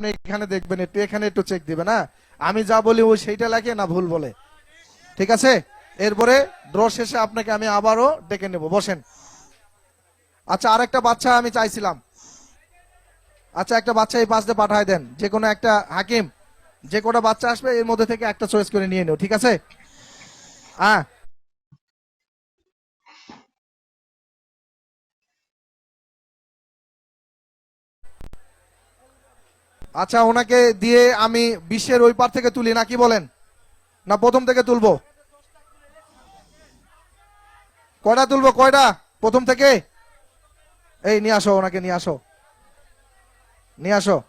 আপনি এখানে দেখবেন, একটু এখানে একটু চেক দিবেন হ্যাঁ? আমি যা বলি ওই সেইটা লাগে না ভুল বলে। ঠিক আছে? এরপরে ড্র শেষে আপনাকে আমি আবারও ডেকে নেব। বসেন। আচ্ছা আর একটা বাচ্চা আমি চাইছিলাম। আচ্ছা একটা বাচ্চা এই পাশ দিয়ে পাঠায় দেন। যে কোনো একটা হাকিম, যে কটা বাচ্চা আসবে, এর মধ্যে থেকে একটা চয়েস করে নিয়ে নিও। ঠিক আছে? হ্যাঁ। আচ্ছা ওনাকে দিয়ে আমি বিশ্বের ওই পার থেকে তুলি, না কি বলেন? না প্রথম থেকে তুলবো? কয়টা তুলবো, কয়টা? প্রথম থেকে? এই, নিয়ে আসো, ওনাকে নিয়ে আসো। নিয়ে আসো।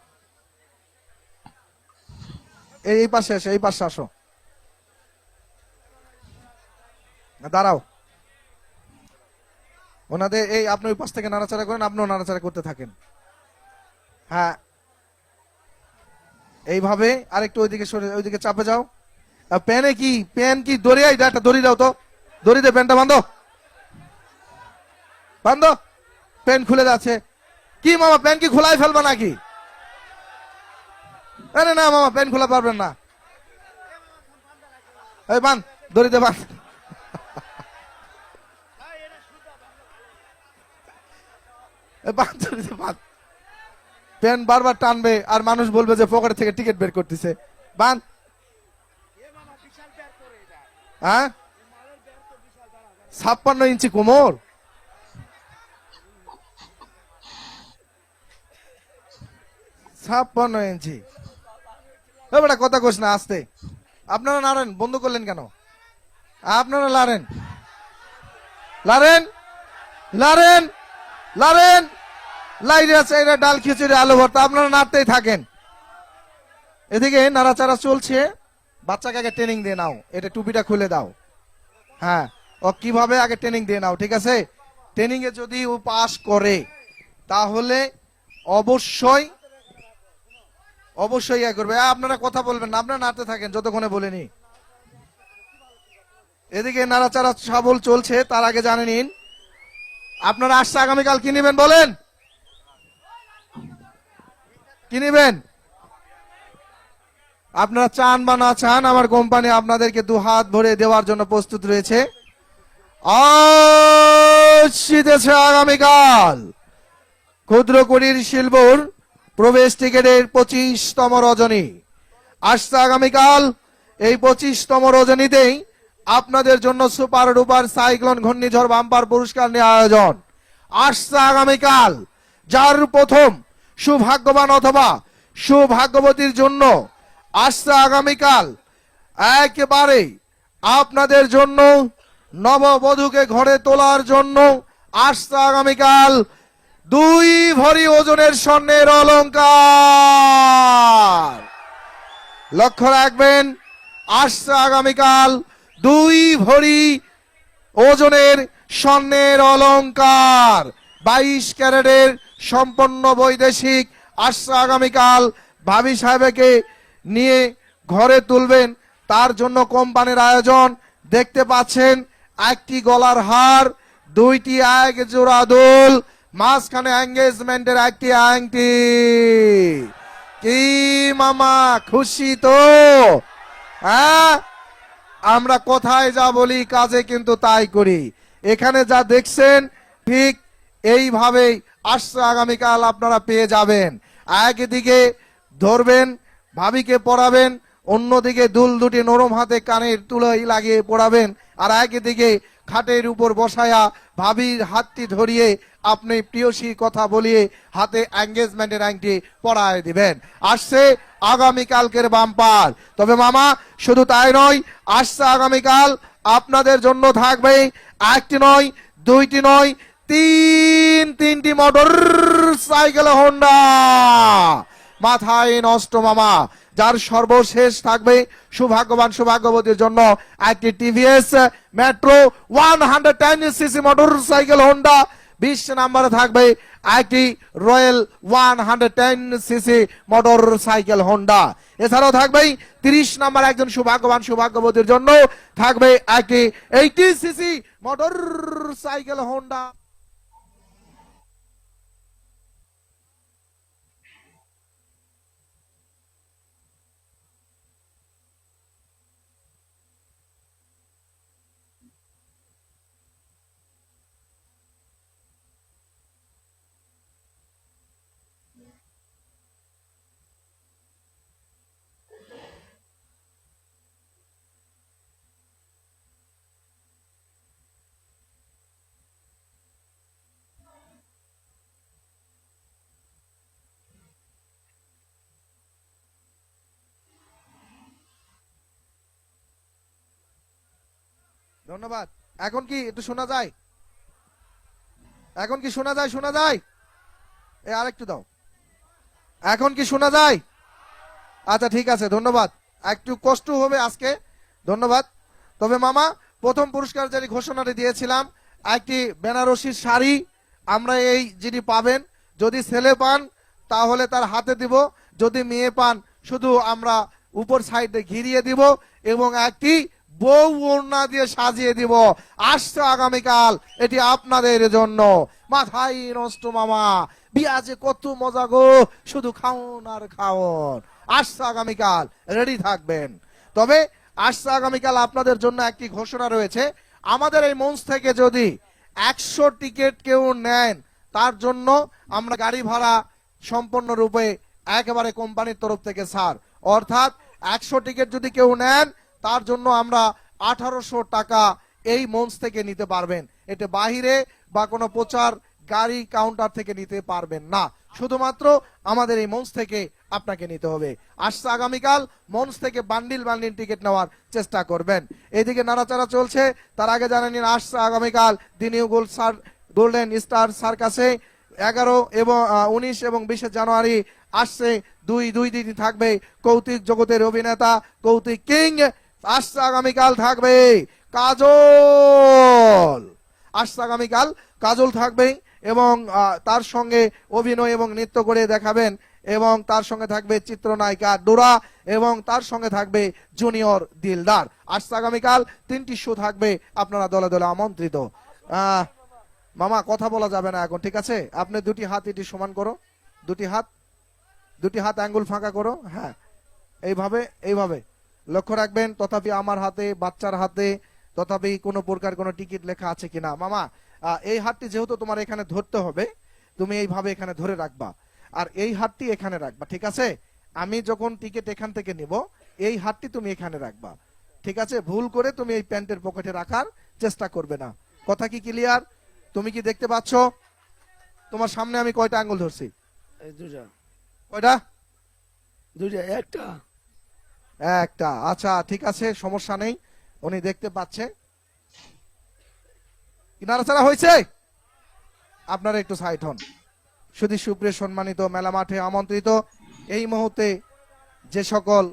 এই পাশে আসো এই পাশে আসো। দাঁড়াও। ওনাদের, এই, আপনি ওই পাশ থেকে নাড়াচাড়া করেন, আপনিও নাড়াচাড়া করতে থাকেন। হ্যাঁ এইভাবে আরেকটু ওইদিকে সরে, ওইদিকে চাপে যাও। প্যানে কি, প্যান কি দড়ি আই একটা দড়ি দাও তো। দড়ি দে প্যানটা বান্ধো বান্ধো প্যান খুলে যাচ্ছে। কি মামা, প্যান কি খোলাই ফেলবা নাকি? আরে না মামা, প্যান খোলা পারবেন না। এই বান দড়ি দে বান দড়ি দে বান প্যান বারবার টানবে আর মানুষ বলবে যে পকেট থেকে টিকিট বের করতেছে। বান। হ্যাঁ? ছাপ্পান্ন ইঞ্চি কোমর। ছাপ্পান্ন ইঞ্চি। বেটা, কথা কোস না, আসতে। আপনারা নাড়েন, বন্ধ করলেন কেন? আপনারা লারেন। লারেন? লারেন? লারেন? লাইরে আছে, এটা ডাল খিচুড়ি, আলু ভর্তা। আপনারা নাড়তেই থাকেন। এদিকে নাড়াচাড়া চলছে। বাচ্চাকে আগে ট্রেনিং দিয়ে নাও। এটা টুপিটা খুলে দাও। হ্যাঁ ও কীভাবে আগে ট্রেনিং দিয়ে নাও, ঠিক আছে? ট্রেনিং এ যদি ও পাস করে, তাহলে অবশ্যই অবশ্যই ইয়ে করবে। আপনারা কথা বলবেন না, আপনারা নাড়তে থাকেন, যতক্ষণে বলেনি। এদিকে নাড়াচাড়া সাবল চলছে, তার আগে জানে নিন। আপনারা আসছে আগামীকাল, কি নেবেন বলেন? কি নেবেন? আপনারা চান বা না চান, আমার কোম্পানি আপনাদেরকে দু হাত ভরে দেওয়ার জন্য প্রস্তুত রয়েছে। আগামীকাল ক্ষুদ্র কুটির শিল্পর প্রবেশ টিকেটের পঁচিশতম রজনী। আসছে আগামীকাল এই পঁচিশতম রজনীতেই আপনাদের জন্য সুপার ডুপার সাইক্লোন ঘূর্ণিঝড় বাম্পার পুরস্কার নিয়ে আয়োজন। আসছে আগামীকাল, যার প্রথম সুভাগ্যবান অথবা সুভাগ্যবতীর জন্য আসছে আগামীকাল। একেবারে আপনাদের জন্য, নববধূকে ঘরে তোলার জন্য আসছে আগামীকাল দুই ভরি ওজনের স্বর্ণের অলঙ্কার। লক্ষ্য রাখবেন, আসছে আগামীকাল দুই ভরি ওজনের স্বর্ণের অলংকার বাইশ ক্যারেটের সম্পন্ন বৈদেশিক আসছে আগামীকাল। ভাবি সাহেবকে নিয়ে ঘরে তুলবেন। তার জন্য কোম্পানির আয়োজন। দেখতে পাচ্ছেন, একটি গলার হার, দুইটি এক জোড়া দুল, মাঝখানে এঙ্গেজমেন্টের একটি আংটি। কি মামা, খুশি তো? হ্যাঁ? আমরা কোথায় যা বলি, কাজে কিন্তু তাই করি। এখানে যা দেখছেন, ঠিক এইভাবেই আসছে আগামীকাল আপনারা পেয়ে যাবেন। একদিকে ধরবেন, ভাবিকে পড়াবেন, অন্যদিকে দুল দুটি নরম হাতে কানের তুলোই লাগিয়ে পড়াবেন, আর একদিকে খাটের উপর বসায়া ভাবির হাতটি ধরিয়ে আপনি প্রিয়সী কথা বলিয়ে হাতে এঙ্গেজমেন্টের আংটি পড়ায় দিবেন। আসছে আগামীকালকের বাম্পার তবে মামা, শুধু তাই নয়, আসছে আগামীকাল আপনাদের জন্য থাকবে একটি নয়, দুইটি নয় তিন, তিনটি মোটর সাইকেল হোন্ডা মাথায় নষ্ট মামা। যার সর্বশেষ থাকবে সৌভাগ্যবান সৌভাগ্যবতীর জন্য একটি TVS metro one hundred ten CC motorcycle Honda বিশ নাম্বারে থাকবে একটি royal one hundred ten CC motorcycle Honda এছাড়াও থাকবে তিরিশ নাম্বার একজন সৌভাগ্যবান সৌভাগ্যবতীর জন্য থাকবে একটি eighty CC motorcycle Honda ধন্যবাদ। এখন কি একটু শোনা যায়? এখন কি শোনা যায়? শোনা যায়? এ, আরেকটু দাও। এখন কি শোনা যায়? আচ্ছা ঠিক আছে, ধন্যবাদ। একটু কষ্ট হবে আজকে, ধন্যবাদ। তবে মামা, প্রথম পুরস্কার যিনি ঘোষণাটি দিয়েছিলাম, একটি বেনারসির শাড়ি আমরা এই যিনি পাবেন, যদি ছেলে পান, তাহলে তার হাতে দিব, যদি মেয়ে পান, শুধু আমরা উপর সাইডে ঘিরিয়ে দিব, এবং একটি বউ ওড়না দিয়ে সাজিয়ে দিব। আসছে আগামীকাল, এটি আপনাদের জন্য। মাথায় নষ্ট মামা বিয়া যে কত মজা গো, শুধু খাওন আর খাওন। আসছে আগামীকাল, রেডি থাকবেন। তবে আসছে আগামীকাল আপনাদের জন্য একটি ঘোষণা রয়েছে। আমাদের এই মঞ্চ থেকে যদি একশো টিকিট কেউ নেন, তার জন্য আমরা গাড়ি ভাড়া সম্পূর্ণরূপে একেবারে কোম্পানির তরফ থেকে ছাড় অর্থাৎ একশো টিকিট যদি কেউ নেন তার জন্য আমরা আঠারোশো টাকা এই মঞ্চ থেকে নিতে পারবেন। এটা বাহিরে বা কোনো প্রচার গাড়ি কাউন্টার থেকে নিতে পারবেন না। শুধুমাত্র আমাদের এই মঞ্চ থেকে আপনাকে নিতে হবে। আসছে আগামীকাল মঞ্চ থেকে বান্ডিল বান্ডিল টিকিট নেওয়ার চেষ্টা করবেন। এদিকে নাড়াচাড়া চলছে, তার আগে জানেন আসছে আগামীকাল দিনীয় গোল সার গোল্ডেন স্টার সার্কাসে এগারো এবং উনিশ এবং বিশে জানুয়ারি আসছে। দুই দুই দিন থাকবে কৌতিক জগতের অভিনেতা কৌতিক কিং। আসছে আগামীকাল থাকবে, কাজল। আসছে আগামীকাল কাজল থাকবে এবং তার সঙ্গে অভিনয় এবং নৃত্য করে দেখাবেন এবং তার সঙ্গে থাকবে চিত্রনায়িকা ডোরা এবং তার সঙ্গে থাকবে জুনিয়র দিলদার। আসছে আগামীকাল তিনটি শো থাকবে, আপনারা দলে দলে আমন্ত্রিত। মামা, কথা বলা যাবে না এখন, ঠিক আছে? আপনি দুটি হাত এটি সমান করো। দুটি হাত দুটি হাত আঙ্গুল ফাঁকা করো হ্যাঁ। এইভাবে এইভাবে। লক্ষ্য রাখবেন তথাপি আমার হাতে বাচ্চার হাতে তথাপি কোনো প্রকার কোনো টিকিট লেখা আছে কিনা। মামা এই হাতটি যেহেতু তোমার এখানে ধরতে হবে তুমি এইভাবে এখানে ধরে রাখবা। আর এই হাতটি এখানে রাখবা ঠিক আছে? আমি যখন টিকিট এখান থেকে নিব এই হাতটি তুমি এখানে রাখবা। ঠিক আছে? ভুল করে তুমি এই প্যান্টের পকেটে রাখার চেষ্টা করবে না। কথা কি ক্লিয়ার? তুমি কি দেখতে পাচ্ছ? তোমার সামনে আমি কয়টা আঙ্গুল ধরছি? দুটা কয়টা? দুটা একটা। একটা। আচ্ছা ঠিক আছে, সমস্যা নেই। উনি দেখতে পাচ্ছে। কি নাড়াচাড়া হয়েছে? আপনারা একটু সাইড হন। শুধু সুপ্রিয় সম্মানিত মেলা মাঠে আমন্ত্রিত। এই মুহূর্তে যে সকল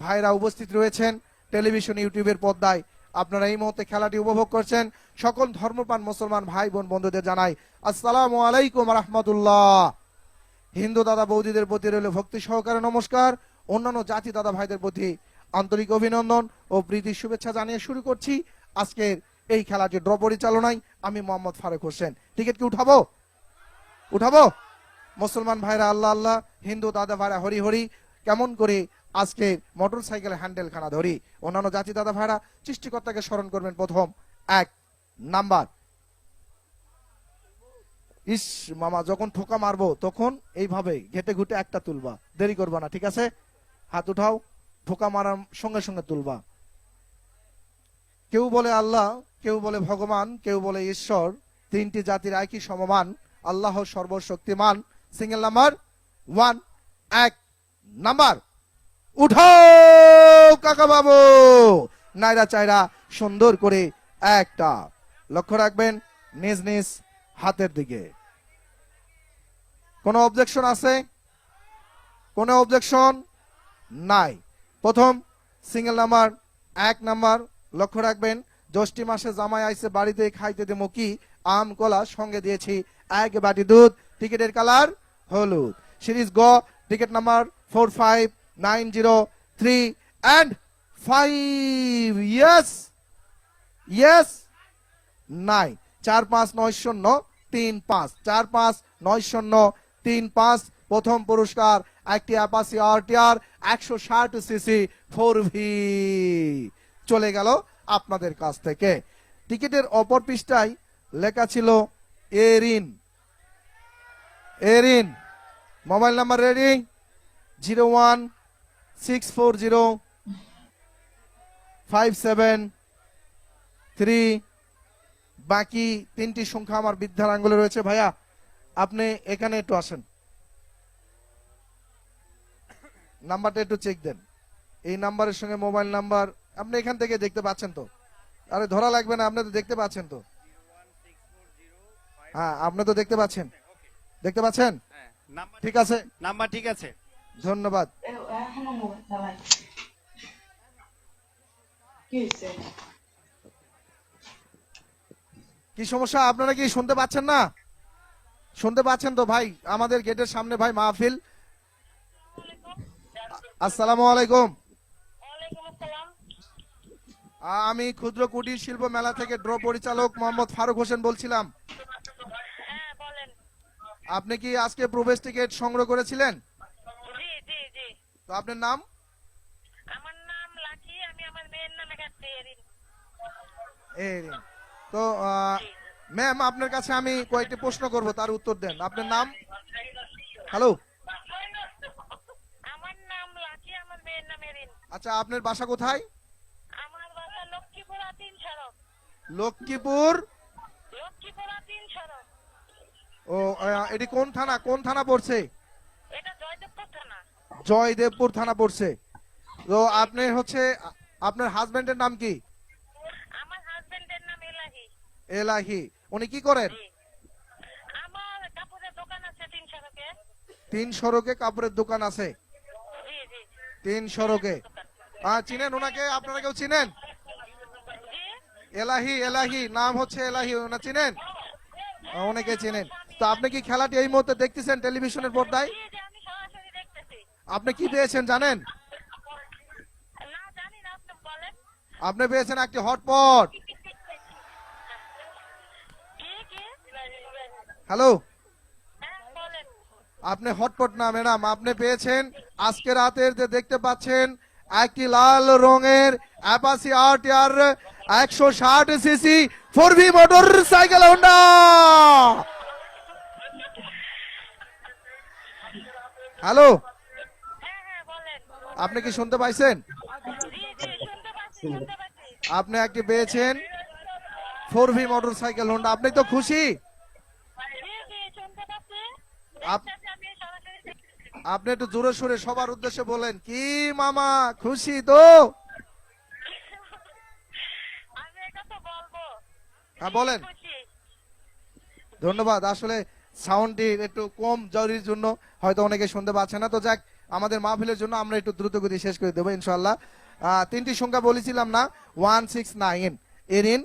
ভাইরা উপস্থিত রয়েছেন টেলিভিশন, ইউটিউবের পর্দায়, আপনারা এই মুহূর্তে খেলাটি উপভোগ করছেন। সকল ধর্মপান মুসলমান ভাই বোন বন্ধুদের জানাই, আসসালামু আলাইকুম রহমতুল্লাহ। হিন্দু দাদা বৌদিদের প্রতি রইল ভক্তি সহকারে নমস্কার। অন্যান্য জাতি দাদা ভাইদের প্রতি আন্তরিক অভিনন্দন ও প্রীতি শুভেচ্ছা জানিয়ে শুরু করছি। আজকের এই খেলাটি ড্র পরিচালনায় আমি মোহাম্মদ ফারুক হোসেন। টিকিট কি উঠাবো? উঠাবো? মুসলমান ভাইরা, আল্লাহ আল্লাহ, হিন্দু দাদা ভাইরা, হরি হরি, কেমন করে আজকে মোটর সাইকেলের হ্যান্ডেল খানা ধরি? অন্যান্য জাতি দাদা ভাইরা, সৃষ্টিকর্তাকে স্মরণ করবেন প্রথম এক নাম্বার। ইস, মামা, যখন ঠোকা মারবো, তখন এইভাবে ঘেটে ঘুটে একটা তুলবা। দেরি করবা না, ঠিক আছে? হাত উঠাও ঠোকা মারার সঙ্গে সঙ্গে তুলবা। কেউ বলে আল্লাহ, কেউ বলে ভগবান, কেউ বলে ঈশ্বর, তিনটি জাতির একই সমমান, আল্লাহ সর্বশক্তিমান, সিঙ্গেল নাম্বার, ওয়ান, এক, নাম্বার। উঠাও, কাকা বাবু! নাইরা চাইরা সুন্দর করে একটা। লক্ষ্য রাখবেন, নিজ নিজ হাতের দিকে। কোনো অবজেকশন আছে? কোনো অবজেকশন নাই। প্রথম সিঙ্গেল নাম্বার, এক নাম্বার, লক্ষ্য রাখবেন, জ্যৈষ্ঠী মাসে জামাই আইসে বাড়িতে খাইতে দেবো কি? আম, কলা, সঙ্গে দিয়েছি এক বাটি দুধ। টিকিটের কালার হলুদ। সিরিজ গ, ticket number four five nine zero three and five. Yes! Yes! নাই। চার পাঁচ নয় শূন্য তিন পাঁচ। চার পাঁচ নয় শূন্য তিন পাঁচ প্রথম পুরস্কার একটি অ্যাপাসি আরটিআর একশো ষাট সিসি ফোর ভি চলে গেল আপনাদের কাছ থেকে। টিকিটের অপর পৃষ্ঠায় লেখা ছিল Erin. Erin, mobile number ready? Zero one, six four zero, five seven, three. বাকি তিনটি সংখ্যা আমার বৃদ্ধার আঙ্গুলে রয়েছে। ভাইয়া, আপনি এখানে একটু আসেন। নাম্বারটা একটু চেক দেন। এই নাম্বারের সঙ্গে মোবাইল নাম্বার আপনি এখান থেকে দেখতে পাচ্ছেন তো? আরে ধরা লাগবে না আপনি তো দেখতে পাচ্ছেন তো? হ্যাঁ আপনি তো দেখতে পাচ্ছেন। দেখতে পাচ্ছেন? ঠিক আছে। নাম্বার ঠিক আছে। ধন্যবাদ। কি সমস্যা? আপনারা কি শুনতে পাচ্ছেন না? শুনতে পাচ্ছেন তো ভাই? আমাদের গেটের সামনে ভাই মাহফিল। আসসালামু আলাইকুম। আমি ক্ষুদ্র কুটির শিল্প মেলা থেকে ড্র পরিচালক মোহাম্মদ ফারুক হোসেন বলছিলাম। হ্যাঁ আপনি কি আজকে প্রবেশ টিকিট সংগ্রহ করেছিলেন? তো আপনার নাম? আমার নাম লাকি আমি আমার মেয়ের নামে কাটতে এরিন। এই তো ম্যাম আপনার কাছে আমি কয়েকটি প্রশ্ন করব তার উত্তর দেন। আপনার নাম? হ্যালো আমার নাম লাকি আমার মেয়ের নাম এরিন আচ্ছা আপনার বাসা কোথায়? আমার বাসা লক্ষ্মীপুরা তিন সড়ক। লক্ষ্মীপুর? লক্ষ্মীপুরা তিন সড়ক। ও এটি কোন থানা? কোন থানা পড়ছে? এটা জয়দেবপুর থানা। জয়দেবপুর থানা পড়ছে। তো আপনি হচ্ছে আপনার হাজবেন্ডের নাম কি? আমার হাজবেন্ডের নাম এলাহি। এলাহি। উনি কি করেন? আমার কাপড়ের দোকান আছে তিন সড়কে। তিন সড়কে কাপড়ের দোকান আছে? তিন সড়কে। আহ, চিনেন ওনাকে? আপনারা কেউ চিনেন? এলাহি এলাহি নাম হচ্ছে এলাহি ওনা চিনেন? অনেকে চিনেন। তো আপনি কি খেলাটি এই মুহূর্তে দেখতেছেন টেলিভিশনের পর্দায়? আপনি কি পেয়েছেন জানেন? আপনি পেয়েছেন একটি হটপট। হ্যালো? হ্যাঁ আপনি হটপট না ম্যাডাম। আপনি পেয়েছেন আজকে রাতের যে দেখতে পাচ্ছেন একটি লাল রঙের অ্যাপাসি আরটিআর একশো ষাট CC four V motorcycle Honda hello হ্যাঁ হ্যাঁ আপনি কি শুনতে পাইছেন? আপনি একটি পেয়েছেন four V motorcycle Honda আপনি তো খুশি? আপনি একটু জোরে সুরে সবার উদ্দেশ্যে বলেন কি মামা খুশি তো? হ্যাঁ বলেন। ধন্যবাদ। আসলে সাউন্ডটি একটু কম জরুরির জন্য হয়তো অনেকে শুনতে পাচ্ছে না। তো যাক আমাদের মাহফিলের জন্য আমরা একটু দ্রুত গতি শেষ করে দেবো ইনশাল্লাহ তিনটি সংখ্যা বলেছিলাম না ওয়ান সিক্স নাইন এরিন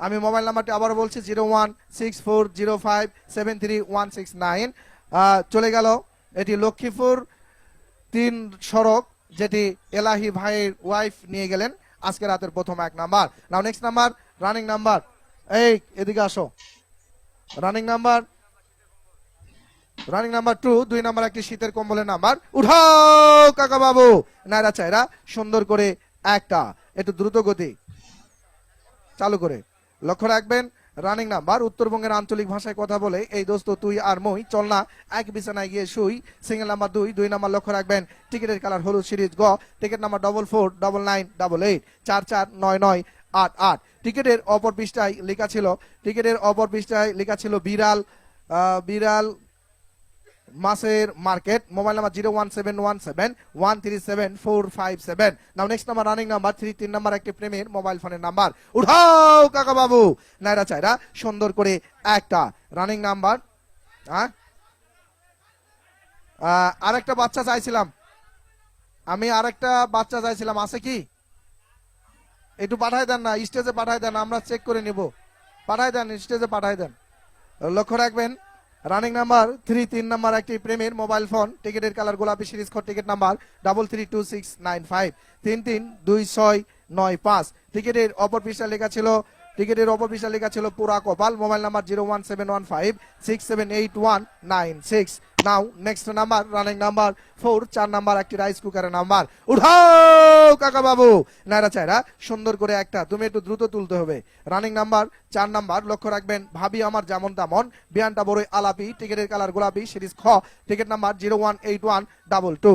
আমি মোবাইল নাম্বারটি আবার বলছি zero one six four zero five seven three one six nine চলে গেল। এটি লক্ষ্মীপুর তিন সড়ক যেটি এলাহি ভাইয়ের ওয়াইফ নিয়ে গেলেন। আজকে রাতের প্রথম এক number. Now next number running number. এই, এদিকে আসো। Running number. Running number two দুই নাম্বার একটি শীতের কম্বলের নাম্বার। উঠাও, কাকা বাবু। নাইরা চাইরা সুন্দর করে একটা, একটু দ্রুত গতি। চালু করে। লক্ষ্য রাখবেন রানিং নাম্বার উত্তরবঙ্গের আঞ্চলিক ভাষায় কথা বলে, এই দোস্ত, তুই আর মই, চল না, এক বিছানায় গিয়ে শুই। সিঙ্গেল নাম্বার দুই দুই নাম্বার লক্ষ্য রাখবেন। টিকিটের কালার হলুদ সিরিজ গ ticket number double four double nine double eight চার চার নয় নয়, আট আট। টিকিটের অপর পৃষ্ঠায় লেখা ছিল টিকিটের অপর পৃষ্ঠায় লেখা ছিল বিড়াল বিড়াল মাসের market mobile number zero one seven one seven one three seven four five seven. Now next number running number three তিন নাম্বার একটি প্রেমের মোবাইল ফোনের নাম্বার উঠাও কাকা বাবু। নাইরা চাইরা সুন্দর করে একটা রানিং নাম্বার হ্যাঁ? আহ, আরেকটা বাচ্চা চাইছিলাম। আমি আর একটা বাচ্চা চাইছিলাম আছে কি? একটু পাঠায় দেন না স্টেজে পাঠায় দেন আমরা চেক করে নিব। পাঠায় দেন স্টেজে পাঠায় দেন। লক্ষ্য রাখবেন রানিং নাম্বার থ্রি তিন নাম্বার একটি প্রেমের মোবাইল ফোন টিকিটের কালার গোলাপি সিরিজ খর ticket number double three two six nine five তিন তিন দুই ছয় নয় পাঁচ। টিকিটের অপর পৃষ্ঠা লেখা ছিল টিকিটের পৃষ্ঠা লেখা ছিল পুরা কপাল। Mobile number zero one seven one five six seven eight one nine six. Now next number running number four চার নাম্বার, একটি রাইস কুকারের নাম্বার। উঠাও, কাকা বাবু। নাইরা চাইরা সুন্দর করে একটা, তুমি একটু দ্রুত তুলতে হবে। রানিং নাম্বার, চার নাম্বার, লক্ষ্য রাখবেন, ভাবি আমার যেমন তেমন, বিয়ানটা বড়ই আলাপি, টিকিটের কালার গোলাপি সিরিজ খ ticket number zero one eight one double two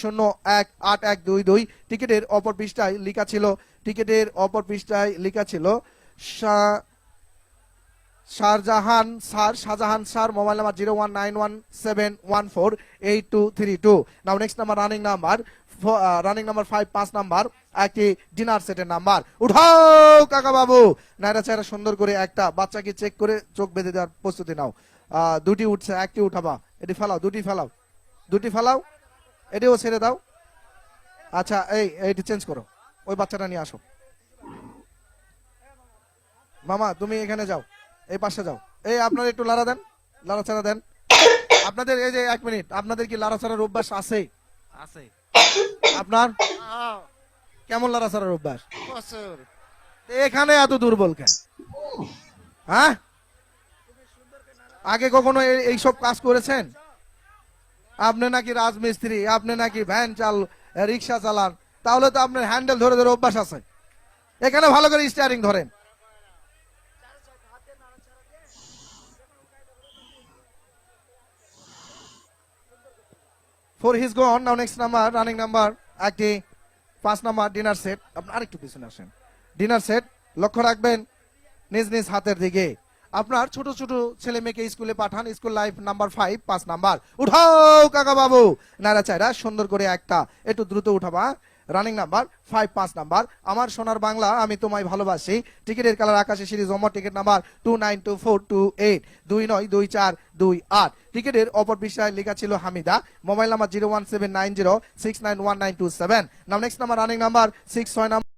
শূন্য, এক, আট, এক, দুই দুই। টিকিটের অপর পৃষ্ঠায় লেখা ছিল, টিকিটের অপর পৃষ্ঠায় লেখা ছিল Shahjahan sir Shahjahan sir, mobile number zero one nine one seven one four eight two three two. Now next number running number running number five পাঁচ নাম্বার, একটি ডিনার সেটের নাম্বার। উঠাও, কাকা বাবু! নাইরা চেহারা সুন্দর করে একটা বাচ্চাকে চেক করে চোখ বেঁধে দেওয়ার প্রস্তুতি নাও। দুটি উঠছে, একটি উঠাবা। এটি ফেলাও, দুটি ফেলাও। দুটি ফেলাও, এটিও ছেড়ে দাও। আচ্ছা এই, এইটি চেঞ্জ করো। ওই বাচ্চাটা নিয়ে আসো। মামা তুমি এখানে যাও। এই পাশে যাও। এই আপনার একটু লাড়া দেন লাড়াচাড়া দেন। আপনাদের এই যে এক মিনিট আপনাদের কি লাড়াচাড়ার অভ্যাস আছে? আছে। আপনার? কেমন লাড়াচাড়ার অভ্যাস? বছর এখানে এত দুর্বল কেন? হ্যাঁ? আগে কখনো এই- এইসব কাজ করেছেন? আপনি নাকি রাজমিস্ত্রি আপনি নাকি ভ্যান চাল রিক্সা চালান তাহলে তো আপনার হ্যান্ডেল ধরে ধরে অভ্যাস আছে। এখানে ভালো করে স্টিয়ারিং ধরেন। For his gone now next number running number একটি পাঁচ নাম্বার ডিনার সেট আপনি আরেকটু পিছনে আসেন। ডিনার সেট লক্ষ্য রাখবেন, নিজ নিজ হাতের দিকে। আপনার ছোট ছোট ছেলে মেয়েকে স্কুলে পাঠান, স্কুল লাইফ নাম্বার ফাইভ পাঁচ নাম্বার। উঠাও, কাকা বাবু। নারা চাইরা সুন্দর করে একটা, একটু দ্রুত উঠাবা। রানিং নাম্বার ফাইভ পাঁচ নাম্বার আমার সোনার বাংলা, আমি তোমায় ভালোবাসি। টিকিটের কালার আকাশে সিরিজ অমর ticket number two nine two four two eight দুই নয় দুই চার দুই আট। টিকিটের অপর বিষয়ে লেখা ছিল Hamida. Mobile number zero one seven nine zero six nine one nine two seven নাম next number running number six ছয় নাম্বার